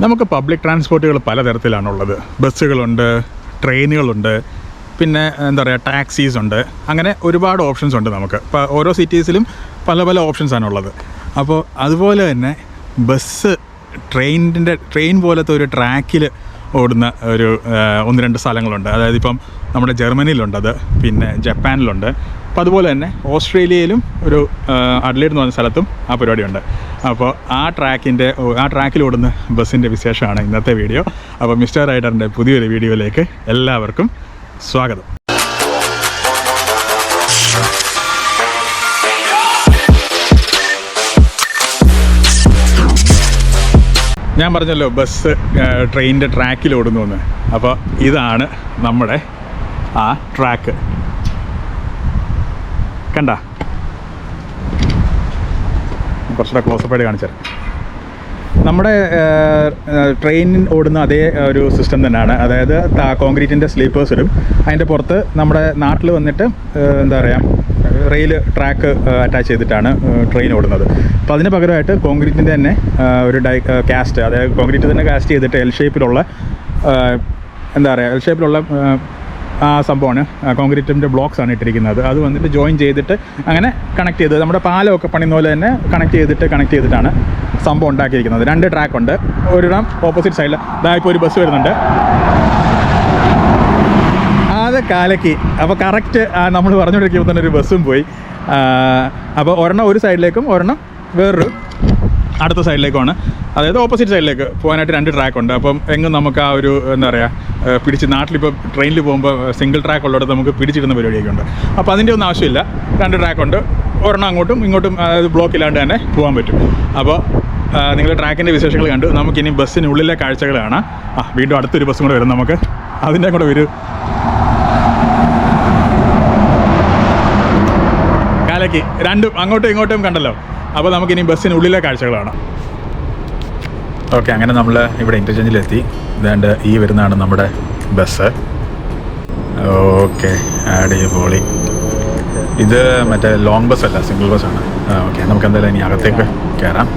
നമുക്ക് പബ്ലിക് ട്രാൻസ്പോർട്ടുകൾ പലതരത്തിലാണുള്ളത്. ബസ്സുകളുണ്ട് ട്രെയിനുകളുണ്ട് പിന്നെ എന്താ പറയുക ടാക്സീസ് ഉണ്ട്. അങ്ങനെ ഒരുപാട് ഓപ്ഷൻസ് ഉണ്ട് നമുക്ക്. ഇപ്പോൾ ഓരോ സിറ്റീസിലും പല പല ഓപ്ഷൻസ് ഉള്ളത് അപ്പോൾ അതുപോലെ തന്നെ ബസ് ട്രെയിനിന്റെ ട്രെയിൻ പോലത്തെ ഒരു ട്രാക്കിൽ ഓടുന്ന ഒരു ഒന്ന് രണ്ട് സ്ഥലങ്ങളുണ്ട്. അതായത് ഇപ്പം നമ്മുടെ ജർമ്മനിയിലുണ്ടത് പിന്നെ ജപ്പാനിലുണ്ട്. അപ്പോൾ അതുപോലെ തന്നെ ഓസ്ട്രേലിയയിലും ഒരു അഡ്ലേഡ് എന്ന് പറഞ്ഞ സ്ഥലത്തും ആ പരിപാടിയുണ്ട്. അപ്പോൾ ആ ട്രാക്കിന്റെ ആ ട്രാക്കിൽ ഓടുന്ന ബസ്സിന്റെ വിശേഷമാണ് ഇന്നത്തെ വീഡിയോ. അപ്പോൾ മിസ്റ്റർ റൈഡറിന്റെ പുതിയൊരു വീഡിയോയിലേക്ക് എല്ലാവർക്കും സ്വാഗതം. ഞാൻ പറഞ്ഞല്ലോ ബസ് ട്രെയിനിന്റെ ട്രാക്കിൽ ഓടുന്നു എന്ന് അപ്പോൾ ഇതാണ് നമ്മുടെ ആ ട്രാക്ക്. കണ്ട? കുറച്ചുകൂടെ ക്ലോസപ്പായിട്ട് ആയിട്ട് തരാം. നമ്മുടെ ട്രെയിൻ ഓടുന്ന അതേ ഒരു സിസ്റ്റം തന്നെയാണ്. അതായത് കോൺക്രീറ്റിന്റെ സ്ലീപ്പേഴ്സ് ഇടും. അതിന്റെ പുറത്ത് നമ്മുടെ നാട്ടിൽ വന്നിട്ട് എന്താ പറയുക റെയിൽ ട്രാക്ക് അറ്റാച്ച് ചെയ്തിട്ടാണ് ട്രെയിൻ ഓടുന്നത്. അപ്പോൾ അതിന് പകരമായിട്ട് കോൺക്രീറ്റിന്റെ തന്നെ ഒരു ഡൈ കാസ്റ്റ് അതായത് കോൺക്രീറ്റ് തന്നെ കാസ്റ്റ് ചെയ്തിട്ട് എൽ ഷേപ്പിലുള്ള എന്താ പറയുക എൽ ഷേപ്പിലുള്ള ആ സംഭവമാണ് കോൺക്രീറ്റിന്റെ ബ്ലോക്സ് ആണ് ഇട്ടിരിക്കുന്നത്. അത് വന്നിട്ട് ജോയിൻ ചെയ്തിട്ട് അങ്ങനെ കണക്ട് ചെയ്ത് നമ്മുടെ പാലമൊക്കെ പണിയുന്ന പോലെ തന്നെ കണക്ട് ചെയ്തിട്ട് കണക്ട് ചെയ്തിട്ടാണ് സംഭവം ഉണ്ടാക്കിയിരിക്കുന്നത്. രണ്ട് ട്രാക്ക് ഉണ്ട്. ഒരിടം ഓപ്പോസിറ്റ് സൈഡിൽ ഇതായപ്പോൾ ഒരു ബസ് വരുന്നുണ്ട്. അത് കാലക്കി അപ്പോൾ കറക്റ്റ് നമ്മൾ പറഞ്ഞുകൊണ്ടിരിക്കുമ്പോൾ തന്നെ ഒരു ബസ്സും പോയി. അപ്പോൾ ഒരെണ്ണം ഒരു സൈഡിലേക്കും ഒരെണ്ണം വേറൊരു അടുത്ത സൈഡിലേക്കുമാണ്. അതായത് ഓപ്പോസിറ്റ് സൈഡിലേക്ക് പോകാനായിട്ട് രണ്ട് ട്രാക്ക് ഉണ്ട്. അപ്പം എങ്ങും നമുക്ക് ആ ഒരു എന്താ പറയുക പിടിച്ച് നാട്ടിലിപ്പോൾ ട്രെയിനിൽ പോകുമ്പോൾ സിംഗിൾ ട്രാക്ക് ഉള്ളിടത്ത് നമുക്ക് പിടിച്ചിടുന്ന പരിപാടിയൊക്കെ ഉണ്ട്. അപ്പോൾ അതിന്റെ ഒന്നും ആവശ്യമില്ല. രണ്ട് ട്രാക്ക് ഉണ്ട്. ഒരെണ്ണം അങ്ങോട്ടും ഇങ്ങോട്ടും അതായത് ബ്ലോക്ക് ഇല്ലാണ്ട് തന്നെ പോകാൻ പറ്റും. അപ്പോൾ നിങ്ങൾ ട്രാക്കിന്റെ വിശേഷങ്ങൾ കണ്ടു. നമുക്കിനി ബസ്സിനുള്ളിലെ കാഴ്ചകൾ കാണാം ആ വീണ്ടും അടുത്തൊരു ബസ്സും കൂടെ വരും നമുക്ക്. അതിന്റെ കൂടെ ഒരു കാലയ്ക്ക് രണ്ടും അങ്ങോട്ടും ഇങ്ങോട്ടും കണ്ടല്ലോ. അപ്പോൾ നമുക്കിനി ബസ്സിനുള്ളിലെ കാഴ്ചകൾ കാണാം ഓക്കെ അങ്ങനെ നമ്മൾ ഇവിടെ ഇന്റർചേഞ്ചിലെത്തി ഇതാണ്ട് ഈ വരുന്നതാണ് നമ്മുടെ ബസ്. ഓക്കെ അടിപൊളി. ഇത് മറ്റേ ലോങ് ബസ് അല്ല സിംഗിൾ ബസ്സാണ് ഓക്കെ നമുക്ക് എന്തായാലും ഇനി അകത്തേക്ക് കയറാം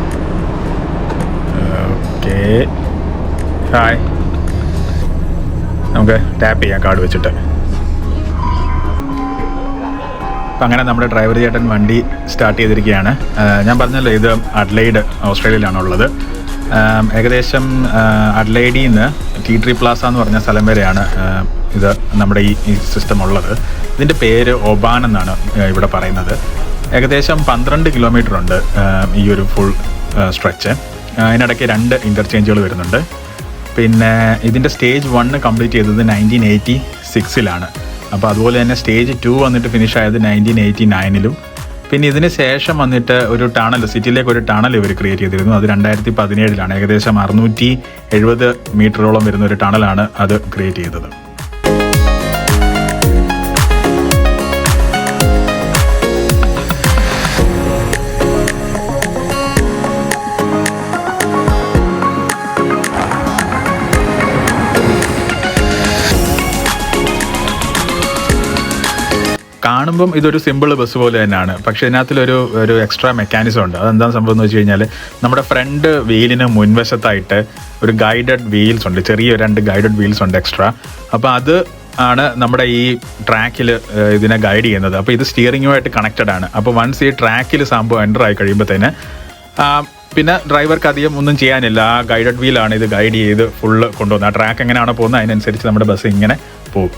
ഓക്കെ. ഹായ് നമുക്ക് ടാപ്പ് ചെയ്യാം കാർഡ് വെച്ചിട്ട്. അപ്പം അങ്ങനെ നമ്മുടെ ഡ്രൈവർ ചേട്ടൻ വണ്ടി സ്റ്റാർട്ട് ചെയ്തിരിക്കുകയാണ്. ഞാൻ പറഞ്ഞല്ലോ ഇത് അഡ്ലൈഡ് ഓസ്ട്രേലിയയിലാണുള്ളത് ഏകദേശം അഡ്ലൈഡിൽ നിന്ന് ടി ട്രീ പ്ലാസ എന്ന് പറഞ്ഞ സ്ഥലം വരെയാണ് ഇത് നമ്മുടെ ഈ സിസ്റ്റം ഉള്ളത്. ഇതിന്റെ പേര് ഒബാൻ എന്നാണ് ഇവിടെ പറയുന്നത്. ഏകദേശം പന്ത്രണ്ട് കിലോമീറ്റർ ഉണ്ട് ഈ ഒരു ഫുൾ സ്ട്രെച്ച് അതിനിടയ്ക്ക് രണ്ട് ഇന്റർചേഞ്ചുകൾ വരുന്നുണ്ട്. പിന്നെ ഇതിന്റെ സ്റ്റേജ് വണ്ണ് കംപ്ലീറ്റ് ചെയ്തത് നയന്റീൻ എയ്റ്റി സിക്സിലാണ് അപ്പോൾ അതുപോലെ തന്നെ സ്റ്റേജ് ടു വന്നിട്ട് ഫിനിഷ് ആയത് നയന്റീൻ എയ്റ്റി നയനിലും പിന്നെ ഇതിന് ശേഷം വന്നിട്ട് ഒരു ടണൽ സിറ്റിയിലേക്ക് ഒരു ടണൽ ഇവർ ക്രിയേറ്റ് ചെയ്തിരുന്നു. അത് രണ്ടായിരത്തി പതിനേഴിലാണ്. ഏകദേശം അറുന്നൂറ്റി എഴുപത് മീറ്ററോളം വരുന്ന ഒരു ടണലാണ് അത് ക്രിയേറ്റ് ചെയ്തത്. കാണുമ്പം ഇതൊരു സിമ്പിൾ ബസ് പോലെ തന്നെയാണ്. പക്ഷേ ഇതിനകത്തിലൊരു ഒരു എക്സ്ട്രാ മെക്കാനിസം ഉണ്ട്. അതെന്താ സംഭവം എന്ന് വെച്ച് കഴിഞ്ഞാൽ നമ്മുടെ ഫ്രണ്ട് വീലിന് മുൻവശത്തായിട്ട് ഒരു ഗൈഡഡ് വീൽസ് ഉണ്ട്. ചെറിയ രണ്ട് ഗൈഡഡ് വീൽസ് ഉണ്ട് എക്സ്ട്രാ അപ്പോൾ അത് ആണ് നമ്മുടെ ഈ ട്രാക്കിൽ ഇതിനെ ഗൈഡ് ചെയ്യുന്നത്. അപ്പോൾ ഇത് സ്റ്റിയറിങ്ങുമായിട്ട് കണക്റ്റഡ് ആണ്. അപ്പോൾ വൺസ് ഈ ട്രാക്കിൽ സംഭവം എന്റർ ആയി കഴിയുമ്പോഴത്തേന് പിന്നെ ഡ്രൈവർക്ക് അധികം ഒന്നും ചെയ്യാനില്ല. ആ ഗൈഡഡ് വീലാണ് ഇത് ഗൈഡ് ചെയ്ത് ഫുള്ള് കൊണ്ടുപോകുന്നത് ആ ട്രാക്ക് എങ്ങനെയാണോ പോകുന്നത് അതിനനുസരിച്ച് നമ്മുടെ ബസ് ഇങ്ങനെ പോകും.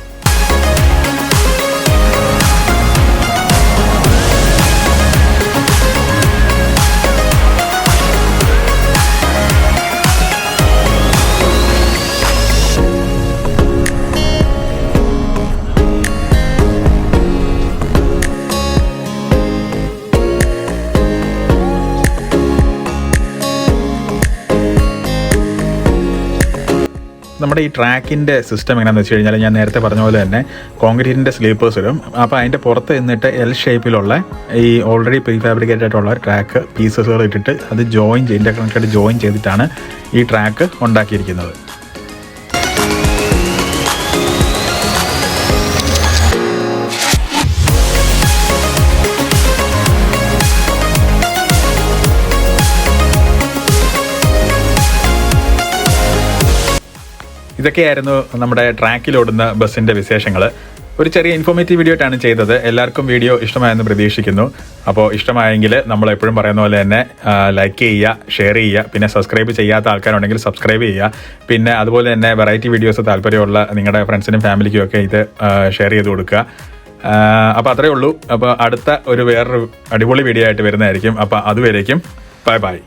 നമ്മുടെ ഈ ട്രാക്കിന്റെ സിസ്റ്റം എങ്ങനെയാണെന്ന് വെച്ച് കഴിഞ്ഞാൽ ഞാൻ നേരത്തെ പറഞ്ഞ പോലെ തന്നെ കോൺക്രീറ്റിന്റെ സ്ലീപ്പേഴ്സ് ഇടും. അപ്പോൾ അതിന്റെ പുറത്ത് നിന്നിട്ട് എൽ ഷേപ്പിലുള്ള ഈ ഓൾറെഡി പ്രീ ഫാബ്രിക്കേറ്റഡ് ആയിട്ടുള്ള ട്രാക്ക് പീസസുകൾ ഇട്ടിട്ട് അത് ജോയിൻ ചെയ്ത് ഇന്റർകണക്റ്റഡ് ജോയിൻ ചെയ്തിട്ടാണ് ഈ ട്രാക്ക് ഉണ്ടാക്കിയിരിക്കുന്നത്. ഇതൊക്കെയായിരുന്നു നമ്മുടെ ട്രാക്കിലോടുന്ന ബസ്സിന്റെ വിശേഷങ്ങൾ ഒരു ചെറിയ ഇൻഫോർമേറ്റീവ് വീഡിയോ ആയിട്ടാണ് ചെയ്തത്. എല്ലാവർക്കും വീഡിയോ ഇഷ്ടമായെന്ന് പ്രതീക്ഷിക്കുന്നു. അപ്പോൾ ഇഷ്ടമായെങ്കിൽ നമ്മൾ എപ്പോഴും പറയുന്ന പോലെ തന്നെ ലൈക്ക് ചെയ്യുക ഷെയർ ചെയ്യുക പിന്നെ സബ്സ്ക്രൈബ് ചെയ്യാത്ത ആൾക്കാരുണ്ടെങ്കിൽ സബ്സ്ക്രൈബ് ചെയ്യുക. പിന്നെ അതുപോലെ തന്നെ വെറൈറ്റി വീഡിയോസ് താല്പര്യമുള്ള നിങ്ങളുടെ ഫ്രണ്ട്സിനും ഫാമിലിക്കും ഒക്കെ ഇത് ഷെയർ ചെയ്ത് കൊടുക്കുക. അപ്പോൾ അത്രയേ ഉള്ളൂ. അപ്പോൾ അടുത്ത ഒരു വേറൊരു അടിപൊളി വീഡിയോ ആയിട്ട് വരുന്നതായിരിക്കും. അപ്പോൾ അതുവരേക്കും ബൈ ബൈ